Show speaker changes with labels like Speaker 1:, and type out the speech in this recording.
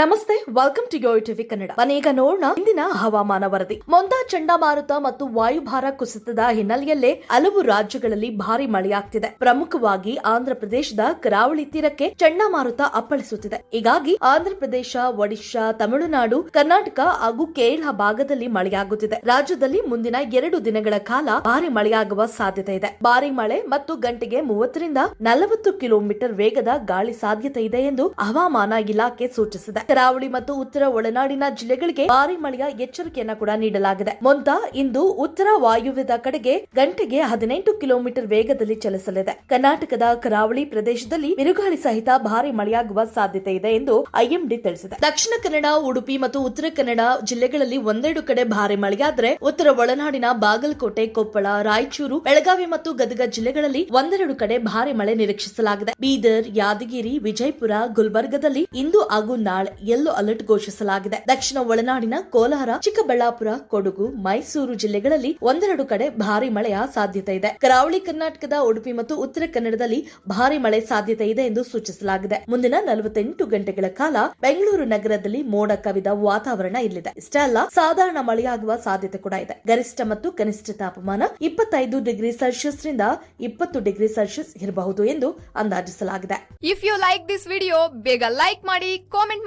Speaker 1: ನಮಸ್ತೆ welcome to your TV Kannada ಅನೇಕ ನೋಡೋಣ ಇಂದಿನ ಹವಾಮಾನ ವರದಿ. ಮೊಂದ ಚಂಡಮಾರುತ ಮತ್ತು ವಾಯುಭಾರ ಕುಸಿತದ ಹಿನ್ನೆಲೆಯಲ್ಲೇ ಹಲವು ರಾಜ್ಯಗಳಲ್ಲಿ ಭಾರಿ ಮಳೆಯಾಗ್ತಿದೆ. ಪ್ರಮುಖವಾಗಿ ಆಂಧ್ರ ಪ್ರದೇಶದ ಕರಾವಳಿ ತೀರಕ್ಕೆ ಚಂಡಮಾರುತ ಅಪ್ಪಳಿಸುತ್ತಿದೆ. ಹೀಗಾಗಿ ಆಂಧ್ರಪ್ರದೇಶ, ಒಡಿಶಾ, ತಮಿಳುನಾಡು, ಕರ್ನಾಟಕ ಹಾಗೂ ಕೇರಳ ಭಾಗದಲ್ಲಿ ಮಳೆಯಾಗುತ್ತಿದೆ. ರಾಜ್ಯದಲ್ಲಿ ಮುಂದಿನ ಎರಡು ದಿನಗಳ ಕಾಲ ಭಾರಿ ಮಳೆಯಾಗುವ ಸಾಧ್ಯತೆ ಇದೆ. ಭಾರಿ ಮಳೆ ಮತ್ತು ಗಂಟೆಗೆ ಮೂವತ್ತರಿಂದ ನಲವತ್ತು ಕಿಲೋಮೀಟರ್ ವೇಗದ ಗಾಳಿ ಸಾಧ್ಯತೆ ಇದೆ ಎಂದು ಹವಾಮಾನ ಇಲಾಖೆ ಸೂಚಿಸಿದೆ. ಕರಾವಳಿ ಮತ್ತು ಉತ್ತರ ಒಳನಾಡಿನ ಜಿಲ್ಲೆಗಳಿಗೆ ಭಾರಿ ಮಳೆಯ ಎಚ್ಚರಿಕೆಯನ್ನ ಕೂಡ ನೀಡಲಾಗಿದೆ. ಮೊಂತ ಇಂದು ಉತ್ತರ ವಾಯುವ್ಯದ ಕಡೆಗೆ ಗಂಟೆಗೆ ಹದಿನೆಂಟು ಕಿಲೋಮೀಟರ್ ವೇಗದಲ್ಲಿ ಚಲಿಸಲಿದೆ. ಕರ್ನಾಟಕದ ಕರಾವಳಿ ಪ್ರದೇಶದಲ್ಲಿ ಬಿರುಗಾಳಿ ಸಹಿತ ಭಾರಿ ಮಳೆಯಾಗುವ ಸಾಧ್ಯತೆ ಇದೆ ಎಂದು ಐಎಂಡಿ ತಿಳಿಸಿದೆ. ದಕ್ಷಿಣ ಕನ್ನಡ, ಉಡುಪಿ ಮತ್ತು ಉತ್ತರ ಕನ್ನಡ ಜಿಲ್ಲೆಗಳಲ್ಲಿ ಒಂದೆರಡು ಕಡೆ ಭಾರಿ ಮಳೆಯಾದರೆ ಉತ್ತರ ಒಳನಾಡಿನ ಬಾಗಲಕೋಟೆ, ಕೊಪ್ಪಳ, ರಾಯಚೂರು, ಬೆಳಗಾವಿ ಮತ್ತು ಗದಗ ಜಿಲ್ಲೆಗಳಲ್ಲಿ ಒಂದೆರಡು ಕಡೆ ಭಾರಿ ಮಳೆ ನಿರೀಕ್ಷಿಸಲಾಗಿದೆ. ಬೀದರ್, ಯಾದಗಿರಿ, ವಿಜಯಪುರ, ಗುಲ್ಬರ್ಗದಲ್ಲಿ ಇಂದು ಹಾಗೂ ನಾಳೆ ಯೆಲ್ಲೋ ಅಲರ್ಟ್ ಘೋಷಿಸಲಾಗಿದೆ. ದಕ್ಷಿಣ ಒಳನಾಡಿನ ಕೋಲಾರ, ಚಿಕ್ಕಬಳ್ಳಾಪುರ, ಕೊಡಗು, ಮೈಸೂರು ಜಿಲ್ಲೆಗಳಲ್ಲಿ ಒಂದೆರಡು ಕಡೆ ಭಾರಿ ಮಳೆಯ ಸಾಧ್ಯತೆ ಇದೆ. ಕರಾವಳಿ ಕರ್ನಾಟಕದ ಉಡುಪಿ ಮತ್ತು ಉತ್ತರ ಕನ್ನಡದಲ್ಲಿ ಭಾರಿ ಮಳೆ ಸಾಧ್ಯತೆ ಇದೆ ಎಂದು ಸೂಚಿಸಲಾಗಿದೆ. ಮುಂದಿನ ನಲವತ್ತೆಂಟು ಗಂಟೆಗಳ ಕಾಲ ಬೆಂಗಳೂರು ನಗರದಲ್ಲಿ ಮೋಡ ಕವಿದ ವಾತಾವರಣ ಇಲ್ಲಿದೆ. ಇಷ್ಟೇ ಅಲ್ಲ, ಸಾಧಾರಣ ಮಳೆಯಾಗುವ ಸಾಧ್ಯತೆ ಕೂಡ ಇದೆ. ಗರಿಷ್ಠ ಮತ್ತು ಕನಿಷ್ಠ ತಾಪಮಾನ ಇಪ್ಪತ್ತೈದು ಡಿಗ್ರಿ ಸೆಲ್ಸಿಯಸ್ ರಿಂದ ಇಪ್ಪತ್ತು ಡಿಗ್ರಿ ಸೆಲ್ಸಿಯಸ್ ಇರಬಹುದು ಎಂದು ಅಂದಾಜಿಸಲಾಗಿದೆ.
Speaker 2: If you like this video ಬೇಗ ಲೈಕ್ ಮಾಡಿ ಕಾಮೆಂಟ್